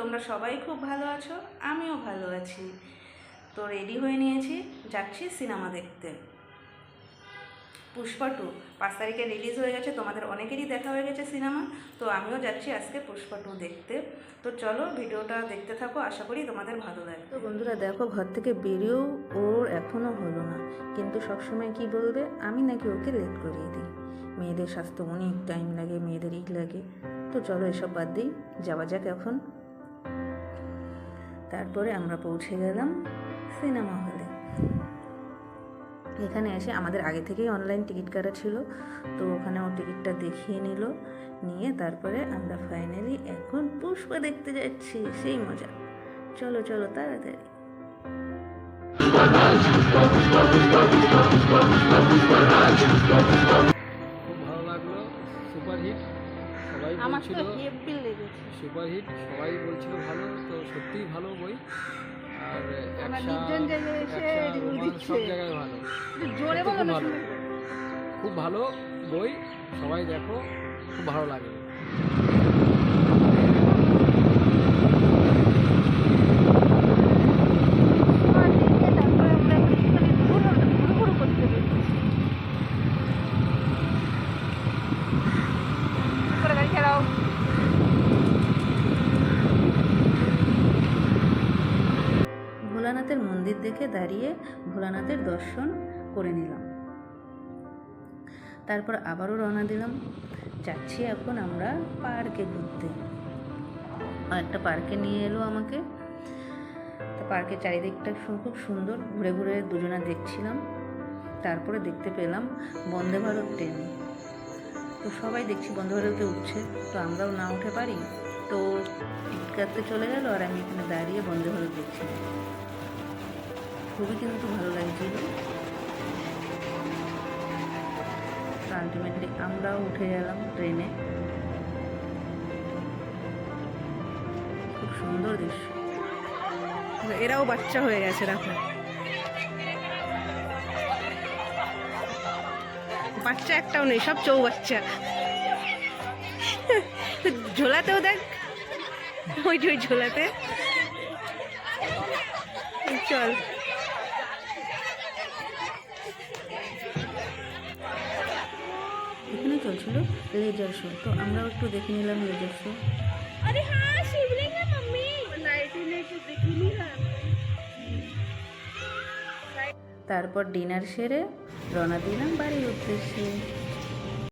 তোমরা সবাই খুব ভালো আছো, আমিও ভালো আছি। তো রেডি হয়ে নিয়েছি, যাচ্ছি সিনেমা দেখতে। পুষ্পা টু পাঁচ তারিখে রিলিজ হয়ে গেছে, তোমাদের অনেকেরই দেখা হয়ে গেছে সিনেমা, তো আমিও যাচ্ছি আজকে পুষ্পা টু দেখতে। তো চলো, ভিডিওটা দেখতে থাকো, আশা করি তোমাদের ভালো লাগে তো বন্ধুরা, দেখো, ঘর থেকে বেরিয়েও ওর এখনও হলো না। কিন্তু সবসময় কি বলবে, আমি নাকি ওকে লেট করিয়ে দিই। মেয়েদের স্বাস্থ্য অনেক টাইম লাগে, মেয়েদের লাগে। তো চলো এসব বাদ দিই, যাওয়া যাক এখন। তারপরে আমরা পৌঁছে গেলাম সিনেমা হলে। এখানে এসে আমাদের আগে থেকেই অনলাইন টিকিট কাটা ছিল, তো ওখানে ও টিকিটটা দেখিয়ে নিল, নিয়ে তারপরে আমরা ফাইনালি এখন পুষ্পা দেখতে যাচ্ছি, সেই মজা। চলো চলো, তাড়াতাড়ি। লাগল সুপারহিট সবাই বলছিল সুপারহিট সবাই বলছিল ভালো তো সত্যিই ভালো বই। আর দিচ্ছে। সব জায়গায় ভালো। জোরে বলো না খুব ভালো। বই সবাই দেখো খুব ভালো লাগবে আমার দিকে তারপরে আমরা একটুখানি ঘুরো ঘুরো ঘুরো করতে বেরোচ্ছি। করে গাড়ি চালাও ভোলানাথের মন্দির দেখে দাঁড়িয়ে ভোলানাথের দর্শন করে নিলাম। তারপর আবারও রওনা দিলাম। যাচ্ছি এখন আমরা পার্কে ঘুরতে। একটা পার্কে নিয়ে এলো আমাকে। পার্কের চারিদিকটা খুব সুন্দর। ঘুরে ঘুরে দুজনা দেখছিলাম। তারপরে দেখতে পেলাম বন্দে ভারত ট্রেন। তো সবাই দেখছি বন্দে ভারতে উঠছে। তো আমরাও না উঠে পারি। তো টিকিট কাটতে চলে গেল আর আমি এখানে দাঁড়িয়ে বন্দে ভারত দেখছি। খুবই কিন্তু ভালো লাগছিল। আলটিমেটলি আমরাও উঠে গেলাম ট্রেনে খুব সুন্দর দৃশ্য। এরাও বাচ্চা হয়ে গেছে দেখো। বাচ্চা একটাও নেই, সব চৌ বাচ্চা ঝোলাতেও দেখ। ওই ওই ঝোলাতে। চল। এখানে চলছিল লেজার শো তো আমরাও একটু দেখে নিলাম লেজার শো আরে তারপর ডিনার সেরে রওনা দিলাম বাড়ির উদ্দেশ্যে।